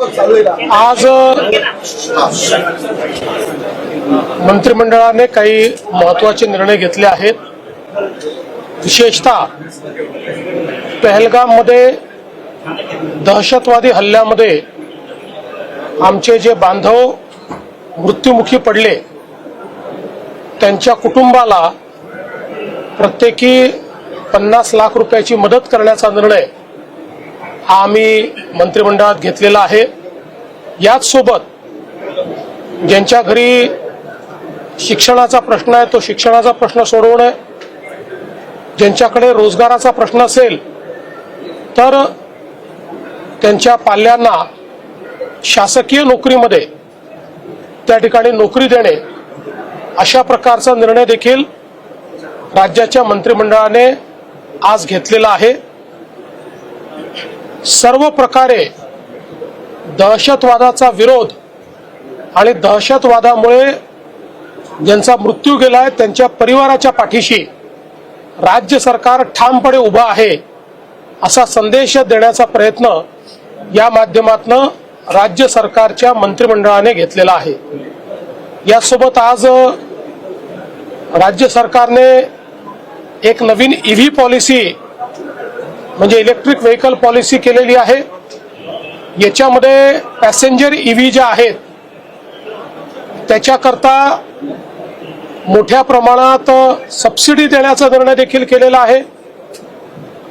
आज मंत्रिमंडळाने काही महत्त्वाचे निर्णय घेतले आहेत. विशेषतः पहलगाममध्ये दहशतवादी हल्ल्यामध्ये आमचे जे बांधव मृत्युमुखी पडले त्यांच्या कुटुंबाला प्रत्येकी पन्नास लाख रुपयाची मदत करण्याचा निर्णय हा आम्ही मंत्रिमंडळात घेतलेला आहे. याच सोबत ज्यांच्या घरी शिक्षणाचा प्रश्न आहे तो शिक्षणाचा प्रश्न सोडवणे ज्यांच्याकडे रोजगाराचा प्रश्न असेल तर त्यांच्या पाल्यांना शासकीय नोकरीमध्ये त्या ठिकाणी नोकरी देणे अशा प्रकारचा निर्णय देखील राज्याच्या मंत्रिमंडळाने आज घेतलेला आहे. सर्व प्रकारे दहशतवादाचा विरोध आणि दहशतवादामुळे ज्यांचा मृत्यू गेलाय त्यांच्या परिवाराच्या पाठीशी राज्य सरकार ठामपणे उभं आहे असा संदेश देण्याचा प्रयत्न या माध्यमातून राज्य सरकारच्या मंत्रिमंडळाने घेतलेला आहे. यासोबत आज राज्य सरकारने एक नवीन ईव्ही पॉलिसी म्हणजे इलेक्ट्रिक व्हेकल पॉलिसी केलेली आहे. याच्यामध्ये पॅसेंजर ईव्ही ज्या आहेत त्याच्याकरता मोठ्या प्रमाणात सबसिडी देण्याचा निर्णय देखील केलेला आहे.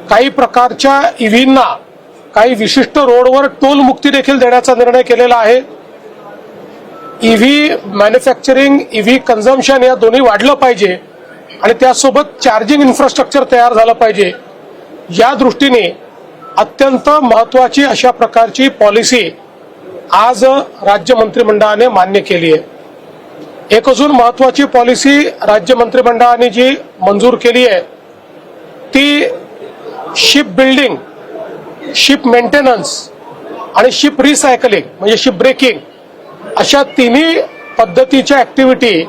काही प्रकारच्या ईव्हींना काही विशिष्ट रोडवर टोल मुक्ती देखील देण्याचा निर्णय केलेला आहे. ईव्ही मॅन्युफॅक्चरिंग ईव्ही कन्झम्पशन या दोन्ही वाढलं पाहिजे आणि त्यासोबत चार्जिंग इन्फ्रास्ट्रक्चर तयार झालं पाहिजे. या दृष्टीने अत्यंत महत्वाची अशा प्रकारची पॉलिसी आज राज्य मंत्रिमंडळाने मान्य केली आहे. एक अजून महत्वाची पॉलिसी राज्य मंत्रिमंडळाने जी मंजूर केली आहे ती शिप बिल्डिंग शिप मेंटेनन्स आणि शिप रिसायकलिंग म्हणजे शिप ब्रेकिंग अशा तिन्ही पद्धतीच्या ऍक्टिव्हिटी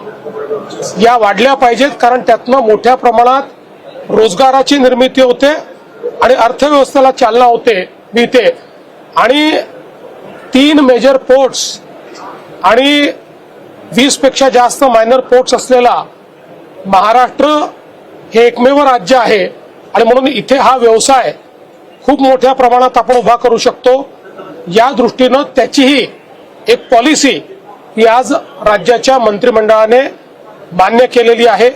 या वाढल्या पाहिजेत कारण त्यातनं मोठ्या प्रमाणात रोजगाराची निर्मिती होते आणि अर्थव्यवस्थेला चालना होते मिळते. आणि तीन मेजर पोर्ट्स आणि वीसपेक्षा जास्त मायनर पोर्ट्स असलेला महाराष्ट्र हे एकमेव राज्य आहे. आणि म्हणून इथे हा व्यवसाय खूप मोठ्या प्रमाणात आपण उभा करू शकतो. या दृष्टीनं त्याचीही एक पॉलिसी ही आज राज्याच्या मंत्रिमंडळाने मान्य केलेली आहे.